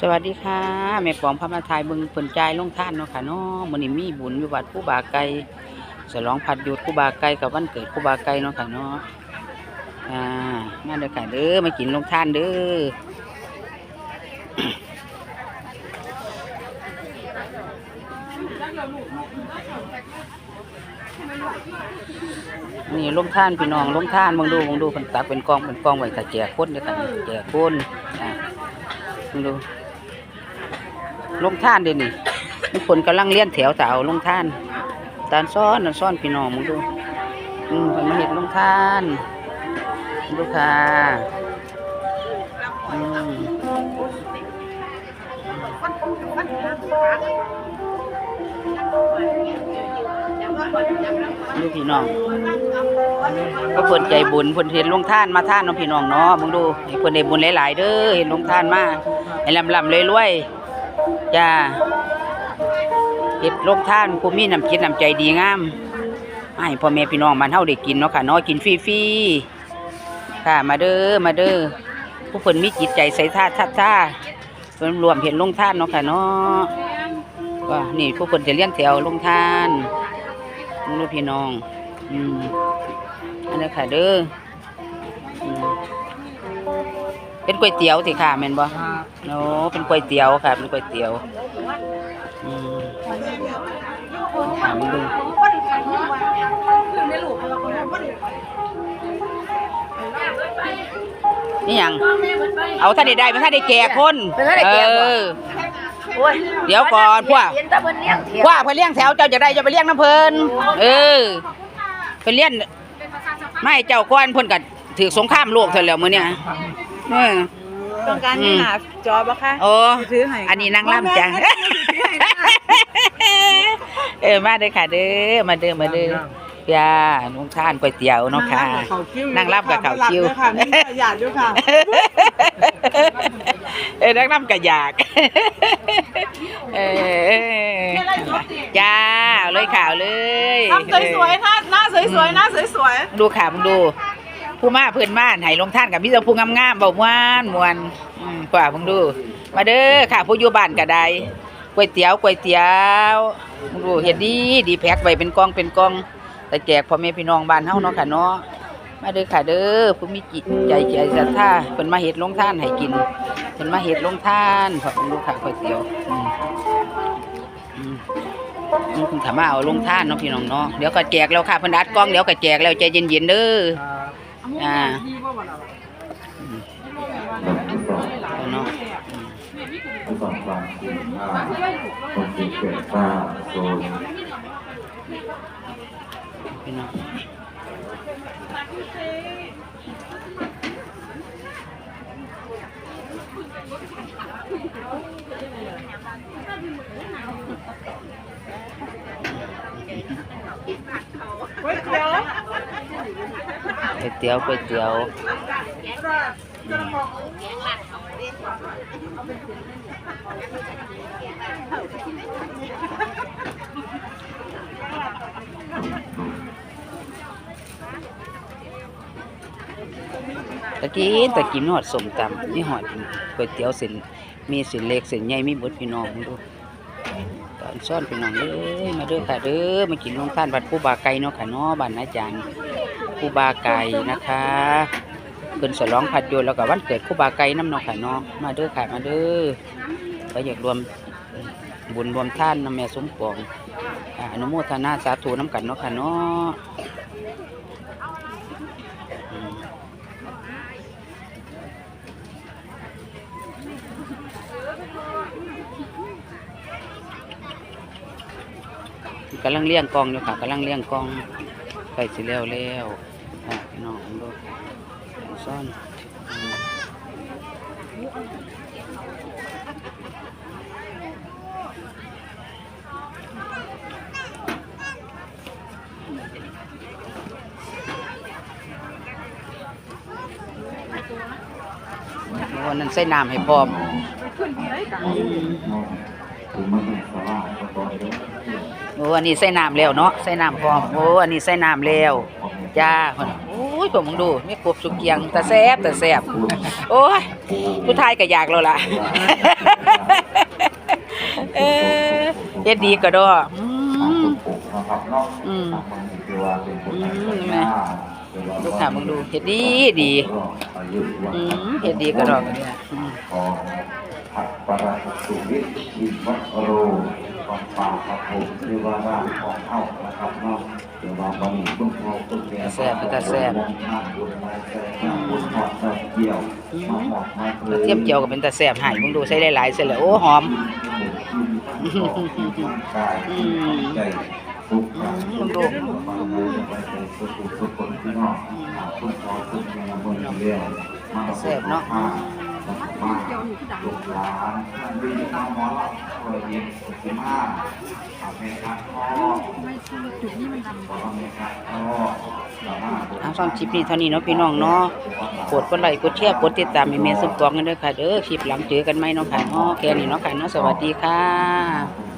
สวัสดีค่ะแม่ปองพระมาทายบึงผลใจลงท่านเนาะค่ะเนาะมื้อนี้มีบุญอยู่วัดผู้บาไก่ฉลองผัดหยุดผู้บาไก่กับวันเกิดผู้บาไก่เนาะค่ะเนาะอ่ามาเด้อค่ะเด้อมากินลงท่านเด้อ นี่ลงท่านพี่น้องลงท่านมองดูมองดูเพิ่นตักเป็นกองเป็นกองไว้ถ้าแจกคนเด้อค่ะแจกคนอะมองดูลงท่านเดี๋ยวนี้มีคนกำลังเลี้ยนแถวจะเอาลงท่านตานซ้อนตานซ้อนพี่น้องมึงดูอืมเพิ่นมาเห็นลงท่านมึงดูค่ะอืม ดูพี่น้องก็เพิ่นใจบุญเพิ่นเห็นลงท่านมาท่านเนาะพี่น้องเนาะมึงดูให้เพิ่นได้บุญหลายๆเด้อเห็นลงท่านมาให้ลำๆรวยจ้าเฮ็ดลงท่านผู้มีน้ำจิตน้ำใจดีงามให้พ่อแม่พี่น้องมันเฮาได้กินเนาะค่ะเนาะกินฟรีๆค่ะมาเด้อมาเด้อผู้เพิ่นมีจิตใจใส่ท่าท่าท่าเพิ่นรวมเห็นลงท่านเนาะค่ะเนาะว่านี่ผู้เพิ่นจะเลี้ยงแถวลงท่าน ลูกพี่น้อง อืมอันนี้ค่ะเด้ออืมเป็นก๋วยเตี๋ยวสิค่ะแม่นบ่โอ้เป็นก๋วยเตี๋ยวค่ะ เป็นก๋วยเตี๋ยว อืมถามดูนี่หยัง เอาถ้าได้ได้มันถ้าได้แก่คนเป็นถ้าได้แก่บ่เออโอ้ย เดี๋ยวก่อนพวกเห็นแตะเพิ่นเลี้ยงเถียงว่าเพิ่นเลี้ยงแถวเจ้าจะได้จะไปเลี้ยงน้ำเพิ่นเออเพิ่นเลี้ยงไม่เจ้าก้อนเพิ่นก็ถือสงครามโลกเสร็จแล้วมื้อเนี้ยเออต้องการให้หาจอบ่คะโอ้ถือให้อันนี้นางล่ำจ้ะเออมาเด้อค่ะเด้อมาเด้อมาเด้อพี่าลุงท่านก๋วยเตี๋ยวเนาะค่ะนั่งรับกับเขาคิ้วค่ะนี่ค่ะอยากด้วยค่ะ เออนักน้ำกะอยาก เออจ้าเอาเลยข่าวเลยทำสวยๆหน้าหน้าสวยๆหน้าสวยดูข่าวมึงดู ผู้มาเพื่อนบ้านให้ลงท่านกับมิตรผู้งามๆบอกม่วนมวนอืมกว่ามึงดู มาเด้อค่ะผู้อยู่บ้านก็ได้ก๋วยเตี๋ยวก๋วยเตี๋ยวมึงดูเห็ดดีดีแพ็คไว้เป็นกองเป็นกองแต่แจกพ่อแม่พี่น้องบ้านเฮาเนาะค่ะเนาะมาเด้อค่ะเด้อผู้มีจิตใจใจศรัทธาเพิ่นมาเฮ็ดลงท่านให้กิน เพิ่นมาเฮ็ดลงท่านพอมึงดูค่ะก๋วยเตี๋ยวอืมอืมอืมคุณถามมาเอาลงท่านเนาะพี่น้องเนาะเดี๋ยวก็แจกแล้วค่ะเพิ่นอัดกล้องเดี๋ยวก็แจกแล้วใจเย็นๆเด้อๆอ่าเอาเนาะผู้สองความคุณค่าคนที่เกิดค่าโซนพี่น้องก๋วยเตี๋ ยวก๋วยเตี๋ยวตะกี้ตะกี้นอดสมตำนี่หอดก๋วยเตี๋ยวเส้นมีเส้นเล็กเส้นใหญ่มีบดพี่น้องดูตอนซ่อนพี่น้องเอ้ยมาเด้อค่ะเด้อมากินลงท่านบัดผู้บาไก่เนาะค่ะเนาะบ้านอาจารย์ ผู้บาไก่นะคะเพิ่นฉลองผัดโยนแล้วก็วันเกิดผู้บาไก่น้ำเนาะค่ะเนาะมาเด้อค่ะมาเด้อก็อยากรวมบุญรวมท่านน้ำแม่สมปองอ่าอนุโมทนาสาธุน้ำกันเนาะค่ะเนาะอืมกำลังเลี้ยงกองอยู่ค่ะกำลังเลี้ยงกองไปสิแล้วแล้ว ค่ะพี่น้องดูซ่อนวันนั้นใส่น้ำให้พร้อมโอ้อันนี้ใส่น้ำแล้วเนาะ ใส่น้ำพร้อม โอ้อันนี้ใส่น้ำแล้ว จ้าพุ่นโอ้ยผมมึงดูไม่ครบสุกเกียงแต่แซบแต่แซบโอ้ยผู้ทายก็อยากแล้วล่ะเออเฮ็ดดีก็ดออืมอืมอืมแม่ลูกค้ามึงดูเฮ็ดดีดีอืมเฮ็ดดีก็ดอกเนี่ยอืม ของผักปลาร้าสุวิทย์อินวัตโรของป่าพระภูมิที่ว่าร่างของเอ้านะครับเนาะเดี๋ยวว่าวันนี้คุณพ่อคุณแม่แซ่บก็แซ่บบุญมากบุญมาแซ่บบุญหอดดอกเกี่ยวมากกระเทียมเจียวก็เป็นตาแซ่บให้มึงดูใส่หลายๆเสร็จแล้วโอ้หอมมึงดูมาดูไปสุขสุขคนที่นอกคุณพ่อคุณแม่บุญเลี้ยงมาแซ่บเนาะ มามาลูกหลานวิ่งมาหมอลำเปิดยินสิมาอเมริกาพ่อไม่จุดนี้มันดำอเมริกาพ่อเอาซ่อมคลิปนี้เท่านี้เนาะพี่น้องเนาะกดกดไลค์กดแชร์กดติดตามให้แม่สมปองกันด้วยค่ะเด้อคลิปหลังเจอกันไหมเนาะค่ะเนาะแค่นี้เนาะค่ะเนาะสวัสดีค่ะ